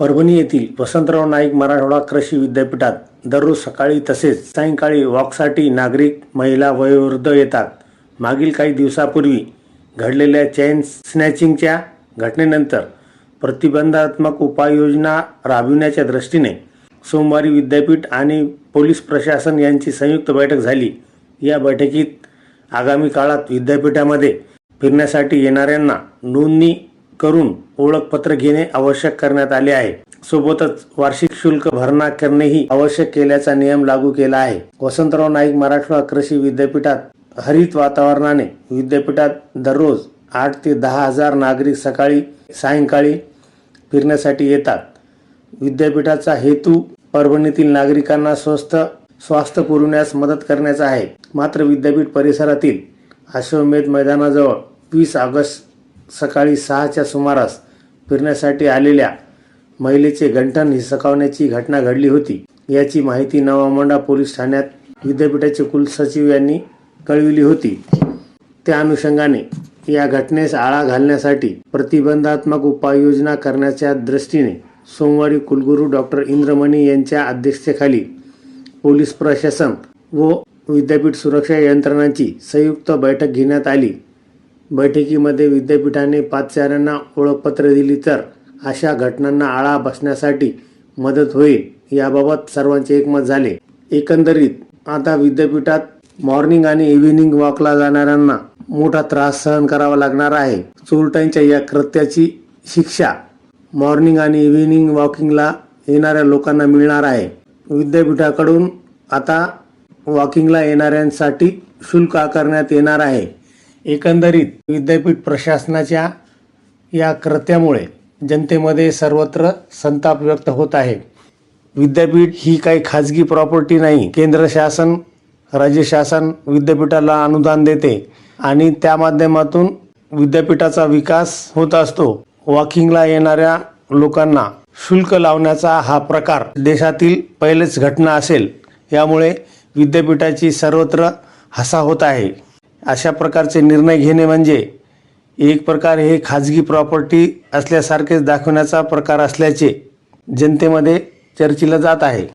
परभणी येथील वसंतराव नाईक मराठवाडा कृषी विद्यापीठात दररोज सकाळी तसेच सायंकाळी वॉकसाठी नागरिक महिला वयोवृद्ध येतात. मागील काही दिवसापूर्वी घडलेल्या चेन स्नॅचिंगच्या घटनेनंतर प्रतिबंधात्मक उपाययोजना राबविण्याच्या दृष्टीने सोमवारी विद्यापीठ आणि पोलीस प्रशासन यांची संयुक्त बैठक झाली. या बैठकीत आगामी काळात विद्यापीठामध्ये फिरण्यासाठी येणाऱ्यांना नोंदणी करून ओळखपत्र घेणे आवश्यक करण्यात आले आहे. सोबतच वार्षिक शुल्क भरणा करणेही आवश्यक केल्याचा नियम लागू केला आहे. वसंतराव नाईक मराठवाडा कृषी विद्यापीठात हरित वातावरणाने विद्यापीठात दररोज आठ ते दहा हजार नागरिक सकाळी सायंकाळी फिरण्यासाठी येतात. विद्यापीठाचा हेतू परभणीतील नागरिकांना स्वस्त स्वास्थ्य पुरवण्यास मदत करण्याचा आहे. मात्र विद्यापीठ परिसरातील अश्वमेध मैदानाजवळ वीस ऑगस्ट सकाळी सहाच्या सुमारास फिरण्यासाठी आलेल्या महिलेचे गंठन हिसकावण्याची घटना घडली होती. याची माहिती नवामोंडा पोलीस ठाण्यात विद्यापीठाचे कुलसचिव यांनी कळविली होती. त्या अनुषंगाने या घटनेस आळा घालण्यासाठी प्रतिबंधात्मक उपाययोजना करण्याच्या दृष्टीने सोमवारी कुलगुरू डॉक्टर इंद्रमणी यांच्या अध्यक्षतेखाली पोलीस प्रशासन व विद्यापीठ सुरक्षा यंत्रणांची संयुक्त बैठक घेण्यात आली. बैठकीमध्ये विद्यापीठाने पाचचाऱ्यांना ओळखपत्र दिली तर अशा घटनांना आळा बसण्यासाठी मदत होईल याबाबत सर्वांचे एकमत झाले. एकंदरीत आता विद्यापीठात मॉर्निंग आणि इव्हिनिंग वॉकला जाणाऱ्यांना मोठा त्रास सहन करावा लागणार आहे. चोरट्यांच्या या कृत्याची शिक्षा मॉर्निंग आणि इव्हिनिंग वॉकिंगला येणाऱ्या लोकांना मिळणार आहे. विद्यापीठाकडून आता वॉकिंगला येणाऱ्यांसाठी शुल्क आकारण्यात येणार आहे. एकंदरीत विद्यापीठ प्रशासनाच्या या कृत्यामुळे जनतेमध्ये सर्वत्र संताप व्यक्त होत आहे. विद्यापीठ ही काही खाजगी प्रॉपर्टी नाही. केंद्र शासन राज्य शासन विद्यापीठाला अनुदान देते आणि त्या माध्यमातून विद्यापीठाचा विकास होत असतो. वॉकिंगला येणाऱ्या लोकांना शुल्क लावण्याचा हा प्रकार देशातील पहिलेच घटना असेल. यामुळे विद्यापीठाची सर्वत्र हसा होत आहे. अशा प्रकारचे निर्णय घेणे म्हणजे एक प्रकारे हे खाजगी प्रॉपर्टी असल्यासारखेच दाखवण्याचा प्रकार असल्याचे जनतेमध्ये चर्चेला जात आहे.